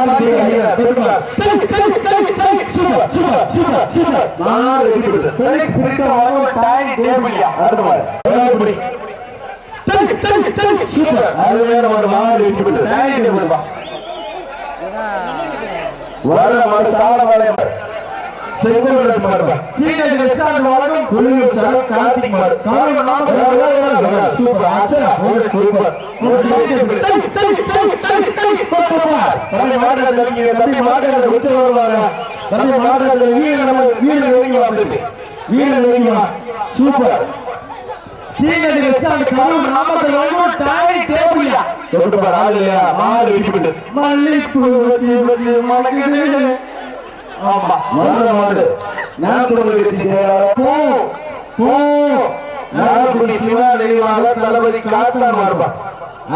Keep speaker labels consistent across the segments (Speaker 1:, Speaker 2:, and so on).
Speaker 1: காந்தி ஐயா தொடுவார் டேய் டேய் சூப்பர் சூப்பர் சூப்பர் சூப்பர் மாறு வெட்டி
Speaker 2: டைனி டேபிள்யா மாதிரி
Speaker 1: சூப்பர் ஒரு மாறு வெட்டி விட்டு
Speaker 2: டைனி டேபிள் வர மாடு சாட வளையம்
Speaker 1: ரஸ் மாறுபா
Speaker 2: டீனேஜ் ரெஸ்டாரண்ட் வழங்கும்
Speaker 1: புலியூர் சார் கார்த்திக் மாறு
Speaker 2: காரணம் நாம
Speaker 1: சூப்பர் ஆச்சா ஒரு சூப்பர் தம்பி மாடுகளை தள்ளிங்க தம்பி மாடுகளை உச்ச வருவாங்க தம்பி மாடுகளை வீரன் நம்ம வீரன் நெருங்கி வந்துட்டு வீரன் நெருங்கி வா சூப்பர்
Speaker 2: டீனேஜ் ரெஸ்டாரண்ட் கரூர்
Speaker 1: தொட்டு பாரு ஆள் இல்லையா மாடு விட்டு
Speaker 2: மல்லிப்பூ வச்சு வச்சு மணக்குது ஆமா.
Speaker 1: மாடு மாடு நாகப்பள்ளி வெற்றி செயலாளர் போ போ. நாகப்பள்ளி சிவா நினைவாக தளபதி காத்தான் மாறுபா.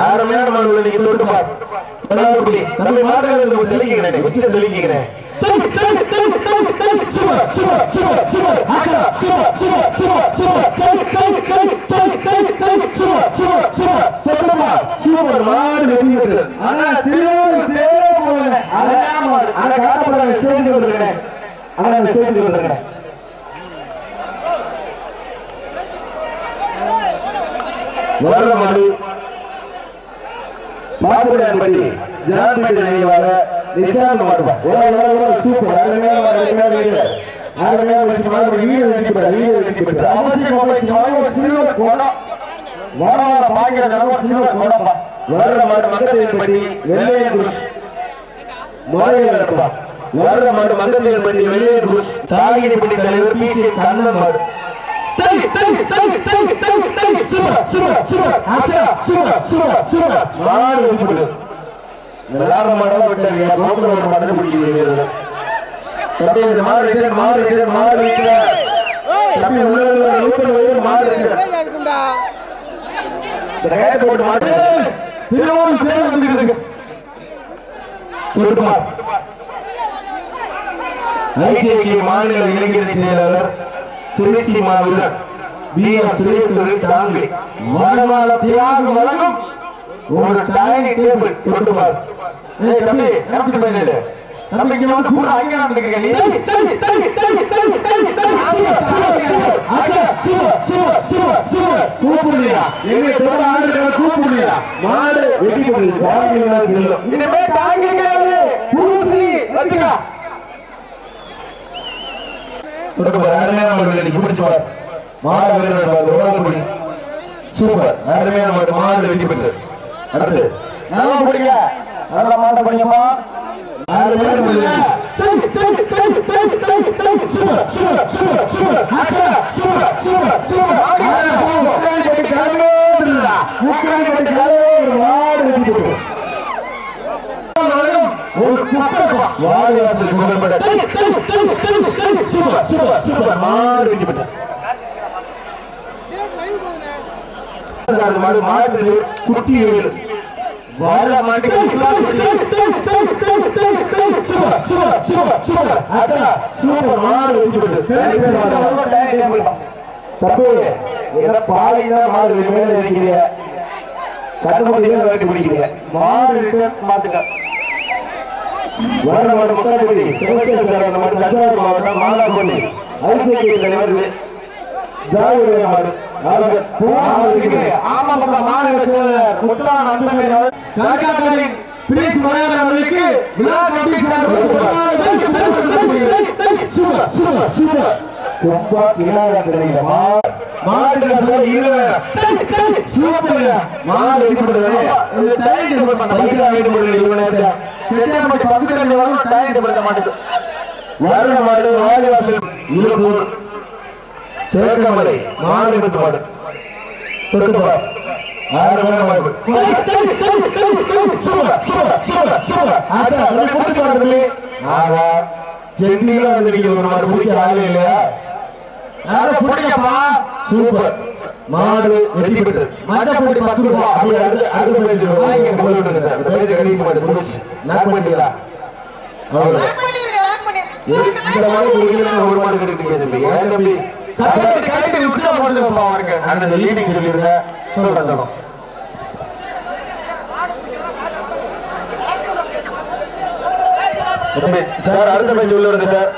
Speaker 1: அருமையான மாடுகளை நீங்க தொட்டு பார். நாகப்பள்ளி தம்பி தெளிக்கிறேன் தெளிக்கிறேன் மாடு வெற்றி ஜனாதிபதி
Speaker 2: ஆனா
Speaker 1: பள்ளி நினைவாக நிசாந்த் மாடுபா சூப்பர் அருமையான அருமையான வீரர் அருமையான வச்சு மாடு வீரர் வெற்றி பெற்ற வீரர் வெற்றி பெற்ற
Speaker 2: அவசியம் மொபைல் வழங்கும் சில்வர் குடம் வடவாட பாக்கிற ஜனவர் சில்வர் குடம் பா
Speaker 1: மாடு மங்கத்தின் வெள்ளையன் புஷ் மாலையில் இருப்பா வர்ற மாடு மங்கத்தின் வெள்ளையன் புஷ் தாகினி தலைவர் பி சி கண்ணன் மாடு. மாடு வெற்றி எல்லாரும் மாடலாம் விட்டாங்க கோபுர ஒரு மாடு பிடிக்கிறது தம்பி இந்த மாடு வைக்கிறேன் மாடு வைக்கிறேன் மாடு தம்பி உள்ள நூத்தல் மாடு வைக்கிறேன் இந்த கயத்தை போட்டு மாடு. திருவாரூர் பேர் வந்துட்டு இருக்கு. பொறுப்பா. ஐஜேகே மாநில இளைஞரணி செயலாளர் திருச்சி மாவீரர் பி ஆர் சுரேஸ்வரன் தாங்கி வடமால தியாக வழங்கும் ஒரு டைனிங் டேபிள். கொண்டு பார். ஏய் தம்பி நடந்து போயிடு தம்பி இங்க வந்து பூரா அங்க நடந்துக்கிறீங்க நீ கூப்பிடுறியா எங்க தோட ஆடுகிற கூப்பிடுறியா மாடு வெட்டி போடுது சாமியா செல்லும்
Speaker 2: இனிமே தாங்கிக்கிறது புருசி வச்சுக்கா.
Speaker 1: அருமையான மாடு நீ பிடிச்சு பார். மாடு வீரர் பார். உலகப்படி சூப்பர். அருமையான மாடு. மாடு வெட்டி பெற்று. அடுத்து.
Speaker 2: நல்லா நல்லா மாட்ட பிடிங்கம்மா.
Speaker 1: அருமையான மாடு சூப்பர் சூப்பர் சூப்பர் சூப்பர் ஆச்சா சூப்பர் சூப்பர் சூப்பர்
Speaker 2: முக்கால்பட்டி கலந்தோடுடா. முக்கால்பட்டி கலந்தோடு மாடு வெட்டி போட்டு.
Speaker 1: ஒரு குப்பை வாடிவாசல் குப்பைப்பட்ட சூப்பர் சூப்பர் சூப்பர். மாடு வெட்டி பெற்று சார் மாடு மாடு குட்டி வேலு
Speaker 2: வர்ற
Speaker 1: ஆச்சா மாடு வெட்டி தப்பு என்ன பாலை மாடு மேல இருக்கிறீங்க கட்டுப்படியில் வேட்டி பிடிக்கிறீங்க.
Speaker 2: மாடு ரிட்டர்ன்
Speaker 1: வர மாடு முக்காட்டுப்படி சிவசேன சார் அந்த மாடு தஞ்சாவூர் மாவட்டம் மாலாப்பள்ளி ஐசிஐ தலைவர் ஜாகிரதை மாடு. நாளைக்கு
Speaker 2: மாடு இருக்குது. ஆமா பக்கா மாடு வச்சு முத்தா நந்தமணி அவர் கர்நாடகாவின் பிரின்ஸ் மலையாள அவர்களுக்கு விழா
Speaker 1: சூப்பர் குப்பா இல்லாத கிடைக்கல மாடு சார் இருபது சூப்பர் மாடு வெட்டிப்படுறது
Speaker 2: இந்த டேபிள் பண்ண
Speaker 1: பைசா இவங்க
Speaker 2: செட்டியாம்பட்டி பக்கத்துல இருந்து வரும் டைம் டேபிள் மாட்டுக்கு
Speaker 1: வர்ற மாடு வாடிவாசல் இருப்பூர் தேக்கமலை மாடு எடுத்து மாடு தொட்டுப்பார் ஆயிரம் மாடு சூப்பர் சூப்பர் சூப்பர் சூப்பர் ஆச்சா ரெண்டு பிடிச்சு பாருங்க ஆகா சென்டிகளா வந்து நீங்க ஒரு மாடு பிடிக்க ஆளே இல்லையா?
Speaker 2: யாரும் பிடிக்கமா
Speaker 1: சூப்பர். மாடு வெட்டி பெற்று.
Speaker 2: மஞ்சப்பட்டி பத்து ரூபா.
Speaker 1: அப்படி அடுத்த அடுத்த பேஜ் சார். இந்த பேஜ் கடைசி மாடு முடிச்சு லாக் பண்ணிட்டீங்களா? அவ்வளவு இந்த மாதிரி ஒரு மாடு கட்டிட்டீங்க தம்பி. ஏன் தம்பி?
Speaker 2: கட்டி அவருக்கு.
Speaker 1: லீடிங் சொல்லிருங்க.
Speaker 2: சொல்றேன்
Speaker 1: சார் அடுத்த பேச்சு உள்ள வருது சார்.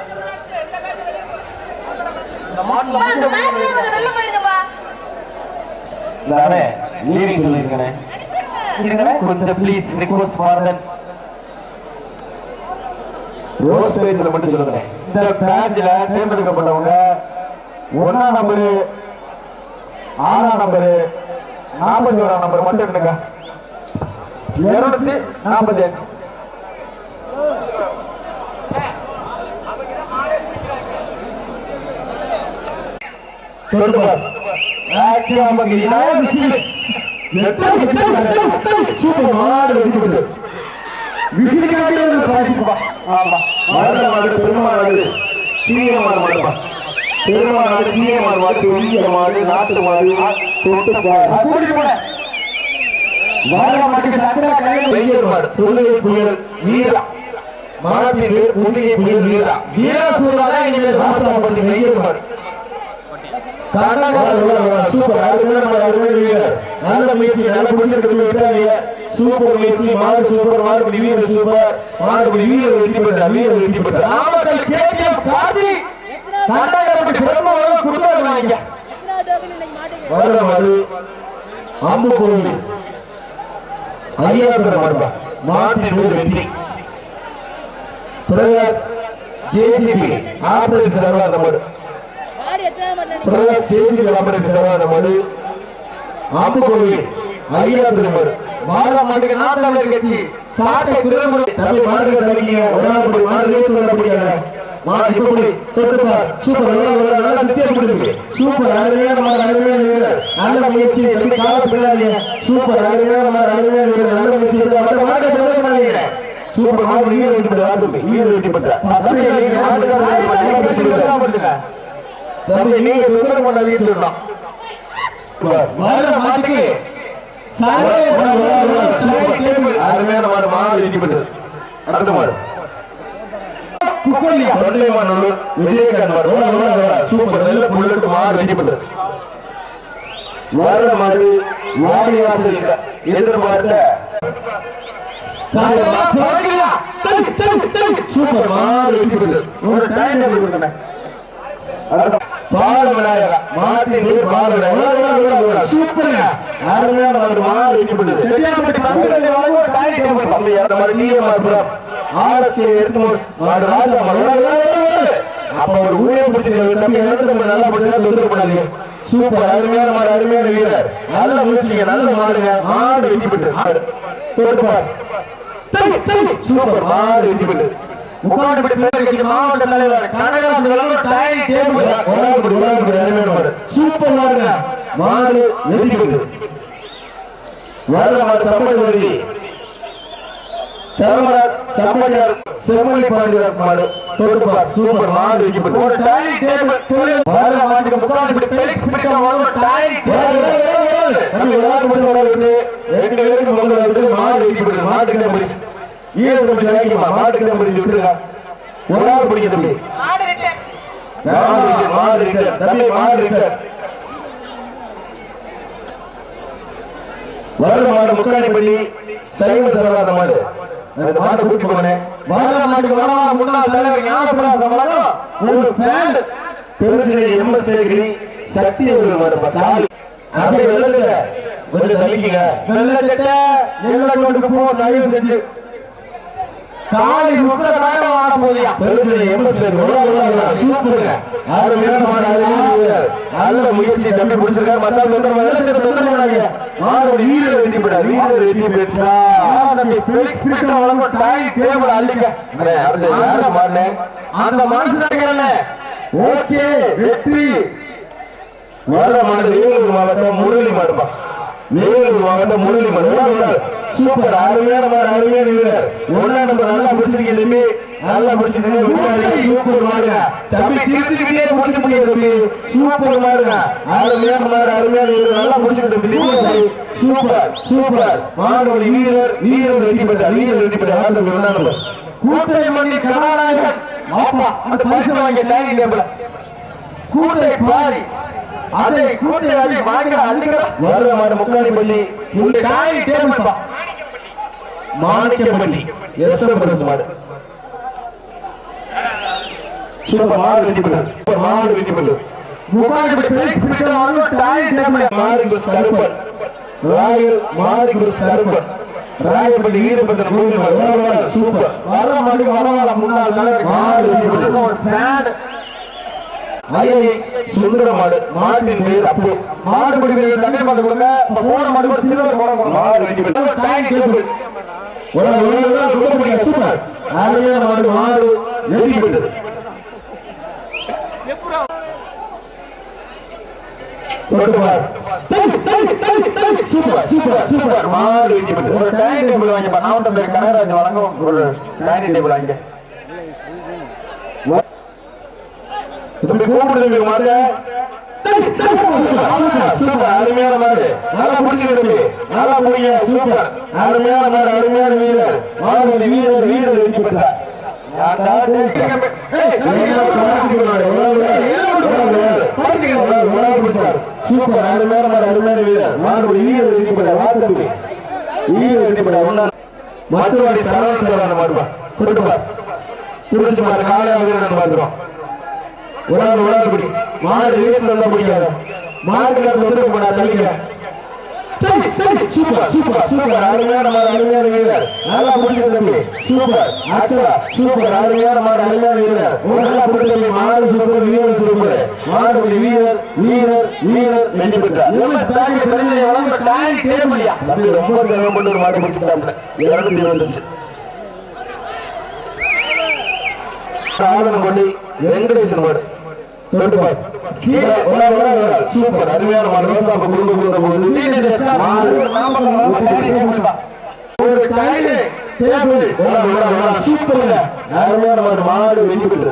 Speaker 3: அந்த மேட்ச்ல கொஞ்சம் வெளில போயிருங்கப்பா
Speaker 2: நானே லீடிங் சொல்லியிருக்கேனே. இருங்கண்ணே. கொஞ்சம் ப்ளீஸ் ரிக்வஸ்ட் ஃபார் தட்
Speaker 1: ரோஸ் பேஜ்ல மட்டும் சொல்லுங்க
Speaker 2: இந்த பேட்ச்ல தேர்ந்தெடுக்கப்பட்டவங்க ஒன்னாம் நம்பரு ஆறாம் நம்பரு நாற்பத்தி ஓராம் நம்பர் மட்டும் எடுங்க. இருநூத்தி நாற்பத்தி அஞ்சு
Speaker 1: தொட்டு பார் ஆக்டிவா எட்டு எட்டு எட்டு சூப்பர் மாடு நாட்டு மாடு
Speaker 2: கையில்
Speaker 1: பெயர் புதுகை புயல் வீரா. மாட்டின் பேர் புதுகை புயல் வீரா. வீரா சொல்லாத இனிமேல் ராசாபதி பெயர் மாடு. சூப்பர். நல்ல முயற்சி நல்ல பிடிச்சிருக்கு விட்டாதீங்க சூப்பர் முயற்சி மாடு சூப்பர் மாடுபடி வீரர் சூப்பர். மாடுபடி வீரர் வெற்றி பெற்றார் வீரர் வெற்றி பெற்றார். நாமக்கல்
Speaker 2: கண்டாயப்பட்டி பெருமாள் குடும்பம் வாங்க
Speaker 1: வர்ற மாடு அம்பு கோவில் ஐயாத்திர மாடுபா மாட்டின் வெற்றி. பிரகாஷ் ஜேஜிபி ஆபரேட்டர் சர்வாத மாடு பிரகாஷ் ஜேஜிபி ஆபரேட்டர் சர்வாத மாடு அம்பு கோவில் ஐயாத்திர மாடு.
Speaker 2: மாட்டுக்கு நான் தமிழர் கட்சி. சாட்டை திருமுறை
Speaker 1: தமிழ் மாடுகள் தரீங்க ஒரு நாள் படி மாடு ரேஸ் முடியாது? மாடு இப்ப படி தொட்டு பார் சூப்பர் நல்லா நல்லா நல்லா வித்தியாசம் கொடுத்துருக்கு சூப்பர் அருமையான மாடு அருமையான வீரர். நல்ல முயற்சி தம்பி கால பின்னாதீங்க சூப்பர் அருமையான மாடு அருமையான வீரர். நல்ல முயற்சி மற்ற மாடு தொந்தரவு பண்ணாதீங்க சூப்பர் மாடு வீரர் வெட்டி பெற்ற தம்பி வீரர் வெட்டி பெற்ற. தம்பி நீங்க தொந்தரவு பண்ணாதீங்கன்னு சொன்னோம்
Speaker 2: வாழ மாட்டுக்கு.
Speaker 1: அருமையான மாடு மாடு வெட்டி பெற்றது. அடுத்த மாடு. தொண்டைமானூர் விஜயகாந்த். சூப்பர் நல்ல புல்லட் மாடு வெட்டி பெற்றது. வர மாடு வாடி வாசல் எதிர்பார்த்த சூப்பர் மாடு
Speaker 2: ஒரு டைம் கொடுத்தேன்
Speaker 1: பால விநாயகா மாட்டின் பேர் பால விநாயகா சூப்பர் அருமையான மாடு மாடு வெட்டி
Speaker 2: டேபிள்
Speaker 1: அந்த மாதிரி ஆர்எஸ்ஏ எடுத்து மாடு ராஜா. அப்ப ஒரு ஊரே பிடிச்சிருக்க தம்பி இரண்டு தம்பி நல்லா பிடிச்சா தொந்தரவு பண்ணாதீங்க. சூப்பர். அருமையான மாடு அருமையான வீரர். நல்ல முயற்சிங்க நல்ல மாடுங்க. மாடு வெற்றி பெற்று. மாடு. சூப்பர். மாடு வெற்றி பெற்று.
Speaker 2: பேர் கட்சி மாவட்ட தலைவர் கனகராஜ் ஒரு டைம் டேபிள்.
Speaker 1: ஒராபடி ஒராபடி அருமையான மாடு. சூப்பர் மாடுங்க. மாடு வெற்றி பெற்று வர்ற மாடு சம்பள வருதி தர்மராஜ் சம்பளியார் செம்மொழி பாண்டியர் மாடு. தொடுப்பார். சூப்பர் மாடு
Speaker 2: ஒரு
Speaker 1: வைக்கப்பட்டு
Speaker 2: டைம் டேபிள். வர மாட்டுக்கு முக்காட்டுப்பட்டி பெலிக்ஸ் பிடிக்க வழங்கும் ஒரு டைம்
Speaker 1: ரெண்டு பேருக்கு வந்து மாடு வைக்கப்பட்டு மாட்டுக்கு பிடிச்சு வாங்கிக்கமா மாட்டுக்கு தான் பரிசு விட்டுருங்க. ஒரு ஆள் பிடிக்க தம்பி.
Speaker 3: மாடு
Speaker 1: மாடு மாடு இருக்கு தம்பி மாடு இருக்கு வர்ற மாடு முக்காணிப்பள்ளி சைவ சரவாத மாடு. அந்த மாட்டை கூட்டி போனேன்.
Speaker 2: வர மாட்டுக்கு வடமாட முன்னாள் தலைவர் ஞானபிராசம் ஒரு ஃபேன்
Speaker 1: பெருஞ்செடி எம்எஸ் பேக்கரி சக்தி அவர்கள் மாடுப்பா காலி அப்படியே வெள்ளத்துல கொஞ்சம் தள்ளிக்கங்க.
Speaker 2: வெள்ள சட்டை எள்ள கொண்டுக்கு போ தயவு செஞ்சு. காலி ஆட போதியா
Speaker 1: பெருஞ்செடி எம்எஸ் பேக்கரி சூப்பருங்க. அருமையான வீரர் நல்ல முயற்சி தம்பி பிடிச்சிருக்காரு மத்தாள் தொந்தரவு வெள்ளச்சட்டை தொந்தரவு பண்ணாதீங்க. மாடு வீரர் வெற்றி பெற்றார். வீரர் வெற்றி பெற்றார்.
Speaker 2: தம்பி பெலிக்ஸ் பிடிக்க வழங்கும் டைம் டேபிள் அள்ளிக்க
Speaker 1: அடுத்து யாரை மாடுனே
Speaker 2: அந்த ஓகே வெற்றி.
Speaker 1: வர்ற மாடு வேலூர் மாவட்டம் முரளி மாடுப்பா. வேலூர் மாவட்டம் முரளி சூப்பர் அருமையான மாடு அருமையான வீரர் ஒன்னா நம்பர் நல்லா பிடிச்சிருக்கீங்க தம்பி. நல்லா பிடிச்சிருக்கீங்க. சூப்பர் மாடுங்க தம்பி சிரிச்சுக்கிட்டே பிடிச்ச முடியாது தம்பி. சூப்பர் மாடுங்க அருமையான மாடு அருமையான வீரர் நல்லா பிடிச்சிருக்கு தம்பி. தம்பி. சூப்பர் சூப்பர் மாடுபடி வீரர். வீரர் வெற்றி பெற்றார். வீரர் வெற்றி பெற்றார். ஆறு ஒன்னா நம்பர்
Speaker 2: கூட்டை மண்ணி கதாநாயகன். ஆப்பா அந்த பரிசு வாங்கிய டைனிங் டேபிள். கூட்டை பாரி. அதை கூட்டை அள்ளி வாங்கிற அள்ளிக்கிற
Speaker 1: வர்ற மாடு முக்காணிப்பள்ளி
Speaker 2: இந்த டைனிங் டேபிள் பா.
Speaker 1: மாணிக்கப்பள்ளி எஸ் எம் பிரஸ் மாடு. சூப்பர் மாடு வெற்றி பெற்றது சூப்பர் மாடு வெற்றி பெற்றது
Speaker 2: முக்காடு பிரைஸ் பிட்டு வரணும் டைனிங் டேபிள்
Speaker 1: மாரிகுஸ் கருப்பன் ராயல் மாரிகுஸ் கருப்பன் ராயப்பட்டி வீரபத்திரன் மூன்று மாடு. சூப்பர்.
Speaker 2: வர மாட்டுக்கு வரவால முன்னாள் தலைவர்
Speaker 1: மாடு வெற்றி பெற்றது. அயனி சுந்தர மாடு மாட்டின் பேர் அப்பு.
Speaker 2: மாடு பிடிக்கிறது தண்ணீர் மாட்டு கொடுங்க. போன மாடு கூட சில்வர் போட கொடுங்க
Speaker 1: மாடு வெற்றி பெற்றது
Speaker 2: டைனிங் டேபிள்
Speaker 1: ஒரு ஒரு ரொம்ப பிடிக்கும். சூப்பர். அருமையான மாடு மாடு. Super super super. மாடு பெற்றது
Speaker 2: ஒரு டைனிங் டேபிள் வாங்கிப்பா. நாமட்டம் பேர் கனகராஜ் வழங்கும் ஒரு டேபிள் வாங்க
Speaker 1: தம்பி கூப்பிடு தம்பி மாடு சூப்பர், அருமையான மாடு. நல்லா பிடிச்சிக்க தம்பி. நல்லா பிடிங்க. சூப்பர். அருமையான மாடு அருமையான வீரர். மாடு வீரர் வீரர் வெற்றி பெற்றார். சூப்பர். அருமையான மாடு அருமையான வீரர். மாடு வீரர் வெற்றி பெற்றார். வா தம்பி. வீரர் வெற்றி பெற்றார். மச்சவாடி சரவண சரவண மாடுப்பா கொடுப்பா புரிஞ்சு மாறு காலையா வீரன் பார்க்கிறோம் ஒரு ஆள் ஒரு ஆள் பிடி. மாடு ரேஸ் வந்தா பிடிக்காத. மாடுக்கார தொந்தரவு பண்ணா தள்ளிக்க. சூப்பர் சூப்பர் சூப்பர் அருமையான மாடு அருமையான வீரர். நல்லா பிடிச்ச தம்பி. சூப்பர் ஆக்சுவலா சூப்பர் அருமையான மாடு அருமையான வீரர். நல்லா பிடிச்ச தம்பி. மாடு சூப்பர் வீரர் சூப்பர் மாடுபடி வீரர் வீரர் வீரர் வெற்றி பெற்றார். தம்பி ரொம்ப சிரமப்பட்டு ஒரு மாடு பிடிச்சிட்டாப்ல இருநூத்தி இருபத்தஞ்சு. சாதனம் கொண்டு வெங்கடேசன் மாடு. சூப்பர். அருமையான மாடு. ரோசாப்ப குடும்ப குடும்ப போகுது. ஒரு டைனு டேபிள் சூப்பர். அருமையான மாடு. மாடு வெற்றி பெற்று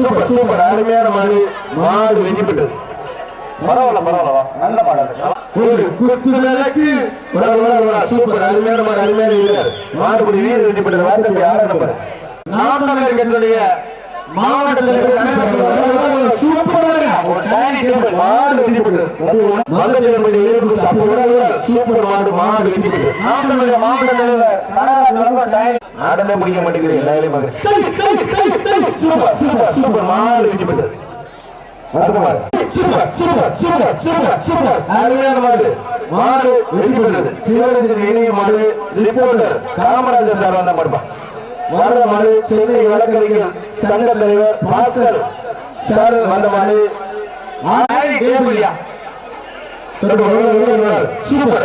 Speaker 1: சூப்பர் சூப்பர் அருமையான மாடு. மாடு வெற்றி பெற்றது.
Speaker 2: பரவாயில்ல பரவாயில்ல நல்ல பாடல்
Speaker 1: ஒரு குத்து விளக்கு சூப்பர். அருமையான மாடு. அருமையான வீரர். மாடுபடி வீரர் வெற்றி பெற்றது. வார்த்தை யார நம்பர்
Speaker 2: நாம் தமிழர் கட்சியுடைய
Speaker 1: ஆடலே பிடிக்க மாட்டேங்கிறீங்க எல்லா வேலையும் சூப்பர் சூப்பர் சூப்பர் மாடு வெற்றி பெற்றது. Super super super super super. அருமையான மாடு. மாடு வெற்றி பெற்றது. சிவரஞ்சன் இணைய மாடு ரிப்போர்ட்டர் காமராஜர் சார் வந்த மாடுப்பா. வர்ற மாடு சென்னை வழக்கறிஞர் சங்க தலைவர் பாஸ்கர் சார் வந்த மாடு
Speaker 2: டைனிங் டேபிள்யா
Speaker 1: சூப்பர்.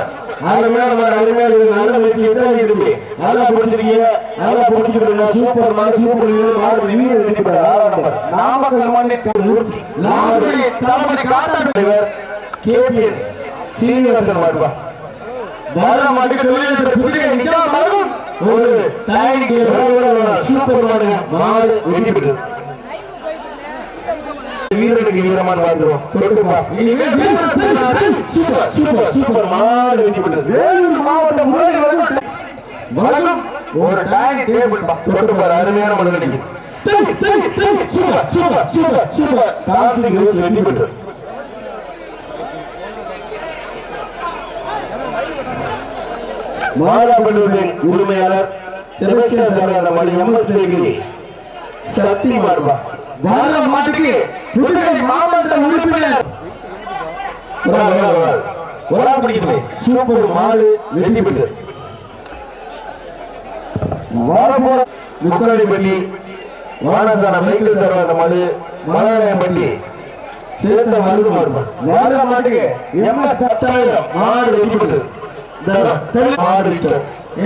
Speaker 1: அருமையான மாடு அருமையான வீரர். நல்ல முயற்சி விட்டாதீங்க தம்பி நல்லா பிடிச்சிருக்கீங்க. நல்லா பிடிச்சிருக்கீங்க சூப்பர் மாடு சூப்பர் வீரர் மாடு வீடு வெற்றி பெற்றார் ஆறாம் நம்பர்
Speaker 2: நாமக்கல் மண்ணி
Speaker 1: மூர்த்தி
Speaker 2: நாமக்கல் தளபதி காத்தாடு
Speaker 1: தலைவர் கேபிஎன் சீனிவாசன் மாடுவா
Speaker 2: வர்ற மாட்டுக்கு தொழில் புதிய நிக்காம மலரும்.
Speaker 1: ஒரு டைனிங் சூப்பர் மாடுங்க மாடு வெற்றி பெற்றது வீரனுக்கு வீரமான வாழ்ந்துரும் தொட்டுப்பா. சூப்பர் சூப்பர் சூப்பர் மாடு வெற்றி பெற்றது
Speaker 2: வேலூர் மாவட்டம் வழங்கும் வழங்கும் ஒரு டைனிங் டேபிள் பா
Speaker 1: தொட்டுப்பார் அருமையான மனு கிடைக்குது சூப்பர் சூப்பர் சூப்பர் சூப்பர். வெற்றி பெற்றது மாலாப்பள்ளூரின் உரிமையாளர் செபஸ்டியன் சார் அந்த மணி எம்எஸ் பேக்கரி சக்தி மார்பா.
Speaker 2: வர்ற மாட்டுக்கு புதுகை மாவட்ட உறுப்பினர்.
Speaker 1: ஒரு ஆள், ஒரு ஆள், ஒரு ஆள். ஒரு ஆள் பிடிக்குது சூப்பர் மாடு வெற்றி பெற்றது
Speaker 2: வரப்போற
Speaker 1: முக்காடிப்பள்ளி வானசான மைக்கேல் சார் அந்த மாடு மலையாளம்பள்ளி சேர்ந்த மருது மாடுபா
Speaker 2: வர்ற மாட்டுக்கு எம்எஸ்
Speaker 1: பத்தாயிரம் மாடு வெற்றி பெற்றது இந்த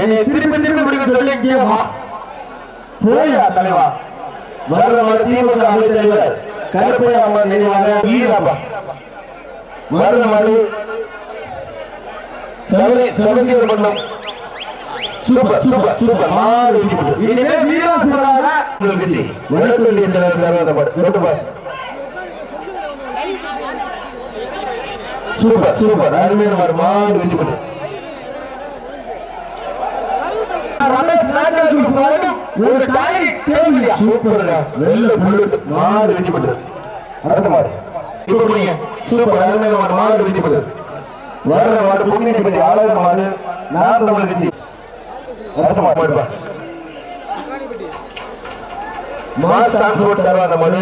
Speaker 2: என்னை திருப்பி திருப்பி பிடிக்க சொல்லி இங்கே வா. போயா தலைவா.
Speaker 1: வர்ற திமுக அவை தலைவர் கருப்பையா அம்மன் நினைவாக வீராப்பா. வர்ற மாடு சபசிவர் பண்ணம் சூப்பர் சூப்பர் சூப்பர். மாடு
Speaker 2: இனிமே வீராசுவராக
Speaker 1: கட்சி வடக்கு வேண்டிய செயலர் தொட்டு பாரு. Super super. அருமையான மாறு வெற்றி
Speaker 2: ரமேஷ் நாகராஜ் வழங்கும் ஒரு டேபிள்
Speaker 1: சூப்பர்ங்க புல்லட் மாடு வெற்றி பெற்றது அடுத்த மாடு. இப்ப புரியுங்க சூப்பர் அருமையான மாடு. மாடு வெற்றி பெற்றது வர்ற மாடு பொங்கினி பத்தி ஆளாத மாடு. நான் தமிழ் அடுத்த மாடு மாடுப்பா மாஸ் டிரான்ஸ்போர்ட் சார்பா அந்த மனு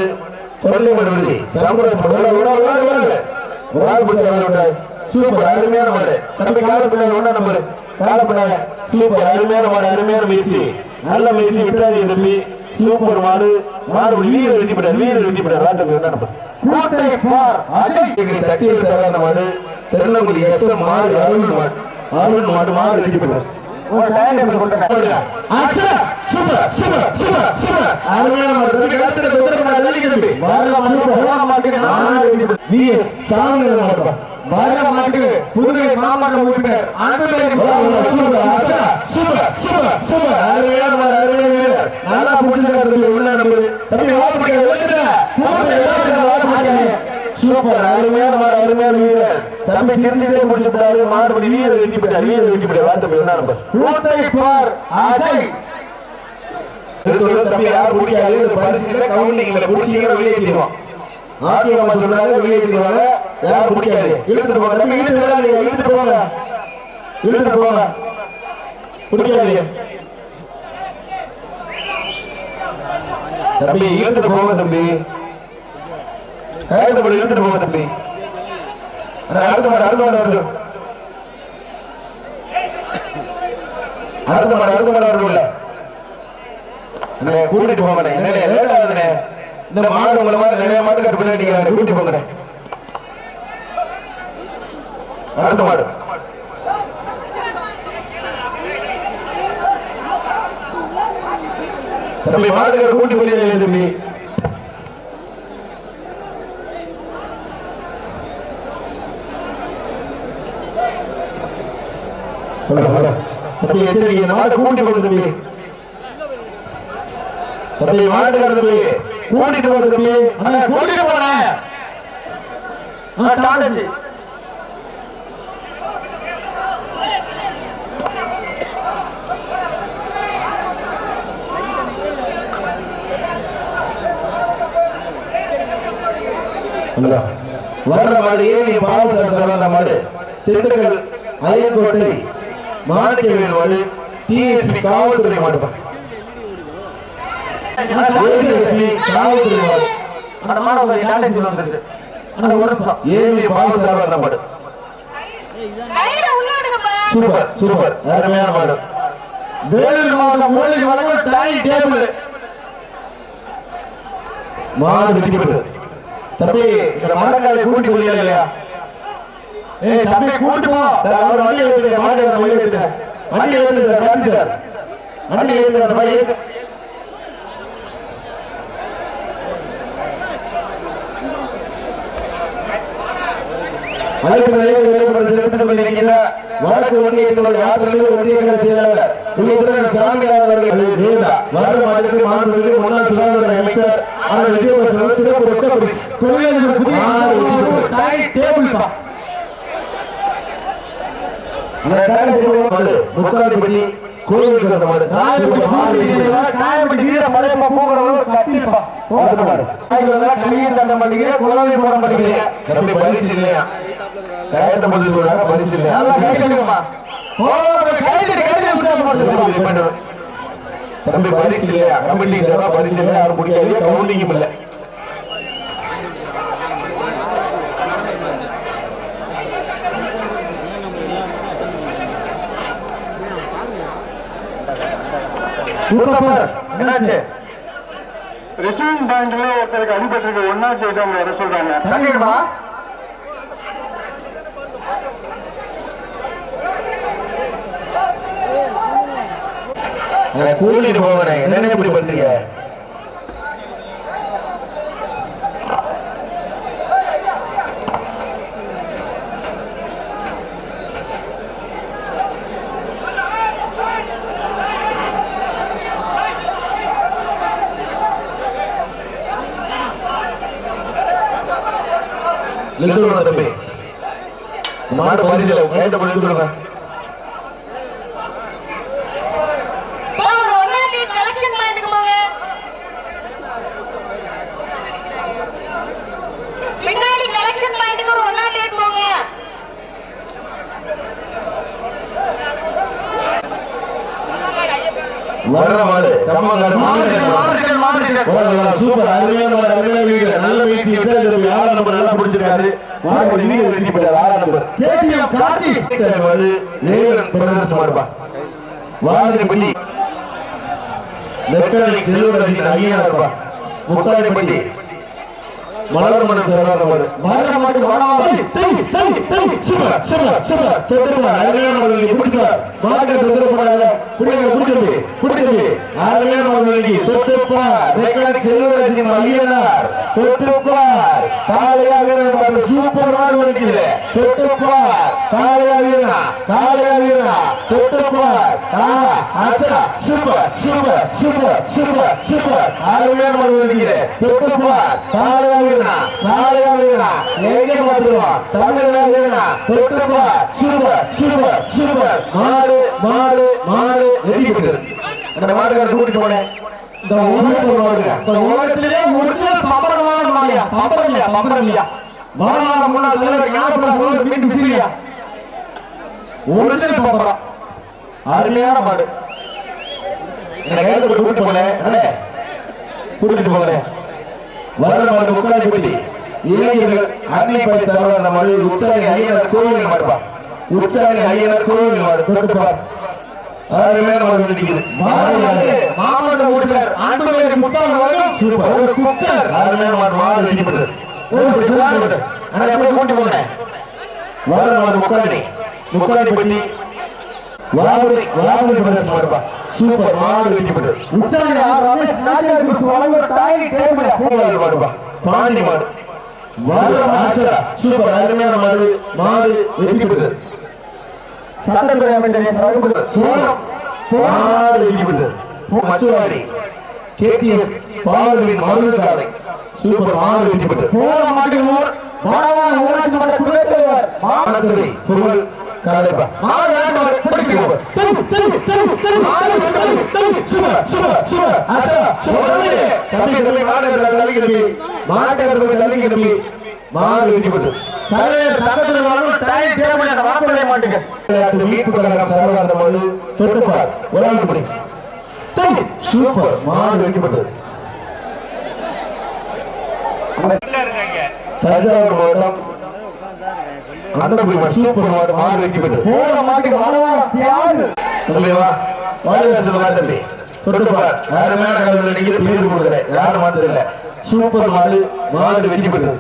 Speaker 1: தொல்லைமடு விடுதி. சாம்ராஜ் ஒரு ஆள், ஒரு ஆள், ஒரு ஆள், பிடிச்ச சூப்பர் அருமையான மாடு. தம்பி கால பின்னாடி ஒண்ணா நம்பர் கால பின்னாடி. சூப்பர் அருமையான மாடு அருமையான முயற்சி. நல்ல முயற்சி விட்டாதீங்க தம்பி. சூப்பர் மாடு. மாடு வீர வெட்டி போட்டார் வீர வெட்டி போட்டார் வா தம்பி ஒண்ணா நம்பர்?
Speaker 2: கூட்டை பார். அஜய்
Speaker 1: சக்தியில் சார் அந்த மாடு. தென்னங்குடி எஸ் எம் மாடு அருண் மாடு. அருண் மாடு மாடு வெட்டி போட்டார்
Speaker 2: ஒரு டைம் டேபிள் கொடுத்துருங்க வர்ற மாட்டுக்கு புதுகை மாவட்ட உறுப்பினர் அன்புமணி
Speaker 1: சூப்பர் அருமையான மாடு அருமையான வீரர். தம்பி சிரிச்சுட்டே முடிச்சுட்டாரு. மாடுபடி வீரர் வெட்டி போட்டார் வீரர் வெட்டி போட்டார் வார்த்தை என்ன நம்பர்
Speaker 2: கூட்டை பார் அஜய்.
Speaker 1: தம்பி யார் பிடிக்காது. இந்த பரிசு இல்ல கவுண்டிங் இல்ல பிடிச்சிக்கிற வெளியே ஏத்திடுவோம் ஆர்டிஎம் சொன்னாங்க வெளியே யாரும் பிடிக்காது. இழுத்துட்டு போங்க தம்பி இழுத்து விடாது இழுத்துட்டு போங்க. இழுத்துட்டு போங்க. பிடிக்காது. தம்பி இழுத்துட்டு போங்க தம்பி. கையெழுத்து போட்டு இழுத்துட்டு போங்க தம்பி. அடுத்த மாடு அடுத்த மாடு வருது. அடுத்த மாடு அடுத்த மாடு வரும்ல கூட்டிட்டு போங்கண்ணே. என்னண்ணே லேட் ஆகுதுண்ணே. இந்த மாடு உங்களை மாதிரி நிறைய மாடு கட்டு பின்னாடி கூட்டிட்டு போங்கண்ணே. அடுத்த மாடு தம்பி மாடுகார கூட்டி போய் தம்பி? தம்பி எச்சரிக்கை. இந்த மாட்டை கூட்டி போங்க தம்பி. தம்பி மாட்டுக்கார தம்பி. கூட்டிட்டு போங்க தம்பி.
Speaker 2: கூட்டிட்டு
Speaker 1: போன வர்ற மாடு ஏனி பாவசர் சார்ந்த மாடு? திண்டுக்கல் அயன்கோட்டை மாணிக்கவேல் மாடு டிஎஸ்பி காவல்துறை மாடு. ADSP காவல்துறை மாடு.
Speaker 2: அந்த மாணவ டாடச்சி வந்துருச்சு அந்த ஒரு நிமிஷம்.
Speaker 1: ஏனி பாவசர் அந்த மாடு? Super super. அருமையான மாடு.
Speaker 2: வேலூர் மாவட்டம் மூலிகை வழங்கும் டைனி டேபிள்.
Speaker 1: மாடு வெட்டி பெற்றது. தம்பி இந்த மரக்காலை கூட்டி முடியல இல்லையா
Speaker 2: ஏய் தம்பி கூட்டு போ.
Speaker 1: சார் அவர் வண்டி ஏற்றுங்க மாடு ஏறுங்க, வண்டி ஏற்றுங்க வண்டி ஏற்றுங்க சார் காந்தி சார். வண்டி ஏற்றுங்க அந்த மாதிரி ஏற்று அழைப்பு நிலையம் விளம்பரத்தில் எடுத்துக் கொண்டிருக்கின்ற வடக்கு ஒன்றியத்தினுடைய ஆற்றலில் ஒன்றியங்கள் செயலாளர் உள்ளிட்ட சாமியார் அவர்கள் வேதா. வர மாநிலத்தில் மாண்புமிகு முன்னாள் சுகாதார அமைச்சர் அந்த விஜயபாஸ்கர் சிறப்பு ரொக்க பரிசு
Speaker 2: தொழிலாளர்கள் புதிய
Speaker 1: மாடு வெட்டி பெற்றது.
Speaker 2: டைனி டேபிள் பா
Speaker 1: கோயிலுக்கு அந்த மாடு
Speaker 2: ராஜபுரி மாடு வீர மலையப்பா பூங்குறவங்க கட்டிப்பா போடுறது பாரு கையில் தண்ட மாட்டேங்கிறீங்க குழந்தை போட மாட்டேங்கிறீங்க
Speaker 1: தம்பி பரிசு இல்லையா கயத்தை பதில் பரிசு இல்லையா
Speaker 2: நல்லா கை தட்டுங்கம்மா கைதடி கைதடி உற்சாகம் பண்ணுங்க
Speaker 1: தம்பி பரிசு இல்லையா? கம்பெனி சேவா பரிசு இல்லையா? யாரும் பிடிக்காது. கவுண்டிங்கும் இல்லை?
Speaker 2: என்னாச்சு?
Speaker 4: ரிசீவிங் பாயிண்ட்ல ஒருத்தருக்கு அடிபட்டிருக்கு. ஒன்னாச்சு அவங்க வர சொல்றாங்க.
Speaker 1: கூட்டிட்டு போவேன். என்னென்ன இப்படி பண்றீங்க? இழுத்துடுங்க தம்பி. மாட்டு பரிசுல கைத்த போட்டு இழுத்துடுங்க
Speaker 3: பா, ஒரு ஒன்னாம் தேதி கலெக்ஷன் பாயிண்ட்டுக்கு போங்க பின்னாடி கலெக்ஷன் பாயிண்ட்டுக்கு ஒரு ஒன்னாம் தேதி போங்க
Speaker 1: வர்ற மாடு கம்மங்காடு
Speaker 2: மாடுகள் மாடுகள் மாடுகள்
Speaker 1: சூப்பர் அருமையான நல்ல முயற்சி விட்டு நம்பர் நல்லா பிடிச்சிருக்காரு. மாடு வீரர் வெற்றி பெற்றார். ஆறாம் நம்பர்.
Speaker 2: கேடிஎம் கார்த்திக்
Speaker 1: சரி, மாடு நேரன் பிரதேசம் மாடுப்பா வாதிரிப்பட்டி மெக்கானிக் செல்வராஜின் ஐயனார்ப்பா முக்காடிப்பட்டி மலர்மணம் சரவாத மாடு
Speaker 2: மரண மாடு வடவாறு
Speaker 1: மாடு மாடு மாடு. வெற்றி பெற்றது அந்த மாடுகார கூட்டிட்டு போனேன்.
Speaker 2: இந்த உலகத்திலே இந்த உலகத்திலே ஒரிஜினல் பம்பரமான மாடியா பம்பரம் இல்லையா? பம்பரம் இல்லையா? மாணவர முன்னாள் தலைவர் ஞானபுரம் சோழர் மீன் விசிறியா ஒரிஜினல் பம்பரம் அருமையான மாடு.
Speaker 1: என்ன கூட்டிட்டு போனேன். கூட்டிட்டு போனேன் வர மாடு முக்காடி இளைஞர்கள் அன்னை பை சரவண மாடு உச்சாணி ஐயனர் கோவில் மாடுப்பா உச்சாணி ஐயனர் கோவில் மாடு தொட்டுப்பார். அருமையான மாடு நிற்குது.
Speaker 2: மாமல்ல உறுப்பினர் அன்புமணி முத்தாள் வழங்கும்
Speaker 1: சூப்பர்.
Speaker 2: ஒரு குக்கர்
Speaker 1: அருமையான மாடு மாடு வெற்றி பெற்றது அண்ணா எப்படி கூட்டிட்டு போனேன்? வர மாடு முக்காடி வாபரி வாபரி பிரதேசம் மாடுப்பா. சூப்பர் மாடு வெற்றி பெற்றது
Speaker 2: உச்சாணி ஆர் ரமேஷ் குறித்து
Speaker 1: மாடுப்பா. பாண்டி மாடு. சூப்பர். அருமையான மாடு. மாடு வெற்றி பெற்றது
Speaker 2: சட்டத்துறை அமைச்சர்
Speaker 1: சோழம் மாடு வெற்றி பெற்றது மச்சுவாடி. கேடிஎஸ் பாலுவின் மருந்து காலை சூப்பர் மாடு வெற்றி பெற்றது
Speaker 2: போன மாட்டுக்கு மாணவன் ஊராட்சி மன்ற துணைத் தலைவர்.
Speaker 1: மானத்துறை புகழ் காலைப்பா
Speaker 2: மாடு வேண்டுமாறு பிடிக்கிறோம்
Speaker 1: தம்பி தம்பி மாடு தள்ளிக்கு தம்பி மாட்டு தள்ளிக்கு தம்பி மாடு பெற்றது
Speaker 2: சர்வேர் டேபிள் என்ற வார்த்தை மாட்டுக்கு
Speaker 1: விளையாட்டு மீட்பு கழகம் சர்வாந்த மனு தொட்டுப்பார் ஒரு ஆள் படி சூப்பர் மாடு வெட்டிப்பட்டது தஞ்சாவூர் மாவட்டம் சூப்பர்
Speaker 2: போன மாட்டுக்கு மாணவன் தியாகு
Speaker 1: தம்பி வா. வாடிவாசல் வா தம்பி. தொட்டுப்பார் அருமையான கலவில் நடிக்கிற பேர் கொடுக்கல. யாரும் இல்ல சூப்பர் மாடு மாடு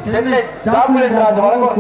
Speaker 2: சென்னை ராஜ் வழங்கும்